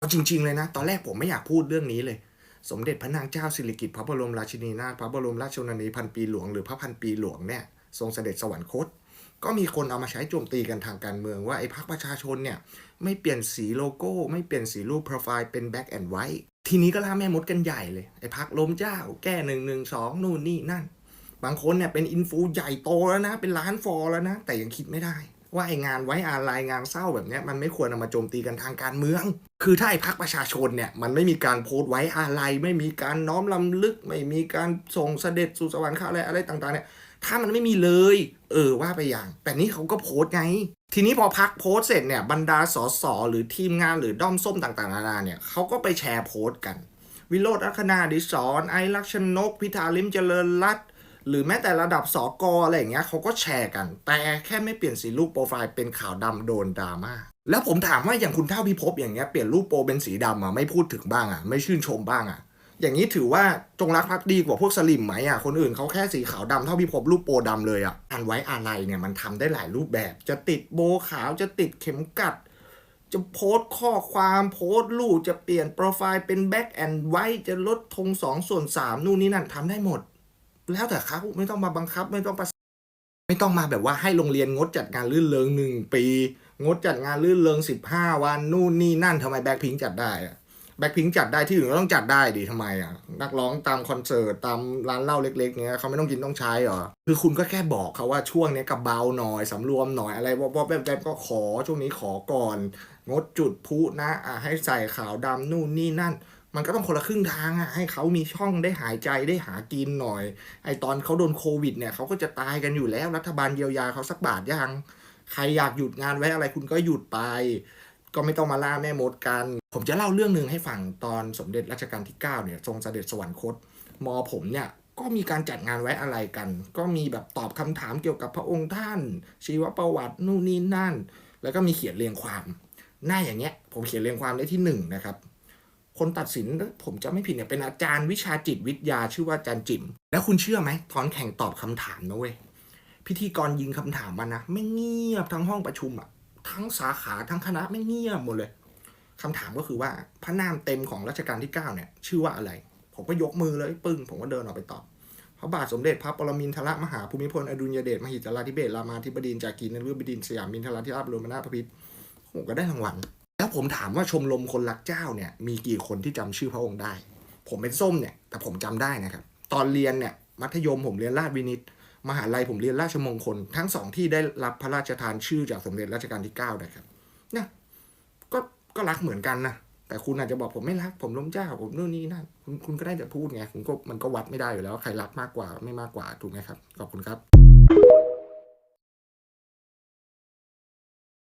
เอาจริง ๆ เลยนะ ตอนแรกผมไม่อยากพูดเรื่องนี้เลย สมเด็จพระนางเจ้าสิริกิติ์พระบรมราชินีนาถพระบรมราชชนนีพันปีหลวงหรือพระพันปีหลวงเนี่ยทรงเสด็จสวรรคต ก็มีคนเอามาใช้โจมตีกันทางการเมืองว่าไอ้พรรคประชาชนเนี่ยไม่เปลี่ยนสีโลโก้ ไม่เปลี่ยนสีรูปโปรไฟล์เป็นแบ็กแอนด์ไวท์ทีนี้ก็ล่าแม่มดกันใหญ่เลยไอ้พักล้มเจ้า แก้หนึ่งหนึ่งสองนู่นนี่นั่น บางคนเนี่ยเป็นอินฟูใหญ่โตแล้วนะ เป็นล้านฟอลแล้วนะ แต่ยังคิดไม่ได้ ว่าไองานไว้อาลัยงานเศร้าแบบนี้มันไม่ควรเอามาโจมตีกันทางการเมือง คือถ้าไอพักประชาชนเนี่ยมันไม่มีการโพสต์ไว้อาลัยไม่มีการน้อมลำลึก ไม่มีการส่งเสด็จสู่สวรรค์อะไรอะไรต่างๆเนี่ยถ้ามันไม่มีเลย เออว่าไปอย่าง แต่นี่เขาก็โพสต์ไง ทีนี้พอพักโพสต์เสร็จเนี่ยบรรดาสสหรือทีมงานหรือด้อมส้มต่างๆนานาเนี่ยเขาก็ไปแชร์โพสต์กัน วิโรธลัคนาดิศรไอลักษณกพิธาลิมเจริญรัตน์ หรือแม้แต่ระดับสอกออะไรอย่างเงี้ยเขาก็แชร์กัน แต่แค่ไม่เปลี่ยนสีรูปโปรไฟล์เป็นขาวดำโดนดราม่าแล้วผมถามว่าอย่างคุณเท่าพิภพอย่างเงี้ยเปลี่ยนรูปโปรเป็นสีดำอะไม่พูดถึงบ้างอะไม่ชื่นชมบ้างอะอย่างนี้ถือว่าจงรักภักดีกว่าพวกสลิมไหมอะ คนอื่นเขาแค่สีขาวดำเท่าพิภพรูปโปรดำเลยอะอันไว้อะไรเนี่ยมันทำได้หลายรูปแบบ จะติดโบขาวจะติดเข็มกัด จะโพสต์ข้อความโพสต์รูปจะเปลี่ยนโปรไฟล์เป็นแบ็กแอนด์ไวท์จะลดธงสองส่วนสามนู่นนี่นั่นทำได้หมด แล้วแต่เขาไม่ต้องมาบังคับ ไม่ต้องประไม่ต้องมาแบบว่าให้โรงเรียนงดจัดงานลื่นเริงหนึ่งปี งดจัดงานลื่นเริงสิบห้าวันนู่นนี่นั่นทำไมแบ็คพิงจัดได้อะแบ็คพิงจัดได้ที่อื่นก็ต้องจัดได้ดิทำไมอะนักร้องตามคอนเสิร์ตตามร้านเหล้าเล็ก ๆ เนี้ยเขาไม่ต้องกินต้องใช้เหรอคือคุณก็แค่บอกเขาว่าช่วงนี้กับเบาหน่อยสำรวมหน่อยอะไรวอบๆแบบก็ขอช่วงนี้ขอก่อน งดจุดพุนะอะให้ใส่ขาวดำนู่นนี่นั่น มันก็ต้องคนละครึ่งทางอะให้เขามีช่องได้หายใจได้หากินหน่อย ไอตอนเขาโดนโควิดเนี่ยเขาก็จะตายกันอยู่แล้ว รัฐบาลเยียวยาเขาสักบาทยัง ใครอยากหยุดงานไว้อะไรคุณก็หยุดไป ก็ไม่ต้องมาล่าแม่มดกัน ผมจะเล่าเรื่องหนึ่งให้ฟังตอนสมเด็จรัชกาลที่ 9 เนี่ยทรงเสด็จสวรรคต มอผมเนี่ยก็มีการจัดงานไว้อะไรกัน ก็มีแบบตอบคำถามเกี่ยวกับพระองค์ท่าน ชีวประวัตินู่นนี่นั่น แล้วก็มีเขียนเรียงความ หน้าอย่างเงี้ย ผมเขียนเรียงความได้ที่หนึ่งนะครับ คนตัดสินผมจะไม่ผิดเนี่ยเป็นอาจารย์วิชาจิตวิทยาชื่อว่าอาจารย์จิม แล้วคุณเชื่อไหมตอนแข่งตอบคำถามนะเว้ยพิธีกรยิงคำถามมานะไม่เงียบทั้งห้องประชุมอะทั้งสาขาทั้งคณะไม่เงียบหมดเลยคำถามก็คือว่าพระนามเต็มของรัชกาลที่ 9 เนี่ย ชื่อว่าอะไร ผมก็ยกมือเลยปึ้ง ผมก็เดินออกไปตอบพระบาทสมเด็จพระปรมินทรมหาภูมิพลอดุลยเดชมหิดลาธิเบศรามาธิบดีจากรีนฤบดินสยามมินทราธิราชบรมนาถบพิตรผมก็ได้รางวัล แล้วผมถามว่าชมรมคนรักเจ้าเนี่ยมีกี่คนที่จำชื่อพระองค์ได้ ผมเป็นส้มเนี่ยแต่ผมจำได้นะครับ ตอนเรียนเนี่ยมัธยมผมเรียนราชวินิต มหาลัยผมเรียนราชมงคล ทั้งสองที่ได้รับพระราชทานชื่อจากสมเด็จรัชกาลที่9นะครับเนี่ยก็ก็รักเหมือนกันนะแต่คุณอาจจะบอกผมไม่รัก ผมล้มเจ้า ผมนู่นนี่นั่นคุณคุณก็ได้แต่พูดไงคุณก็มันก็วัดไม่ได้อยู่แล้วใครรักมากกว่าไม่มากกว่าถูกไหมครับขอบคุณครับ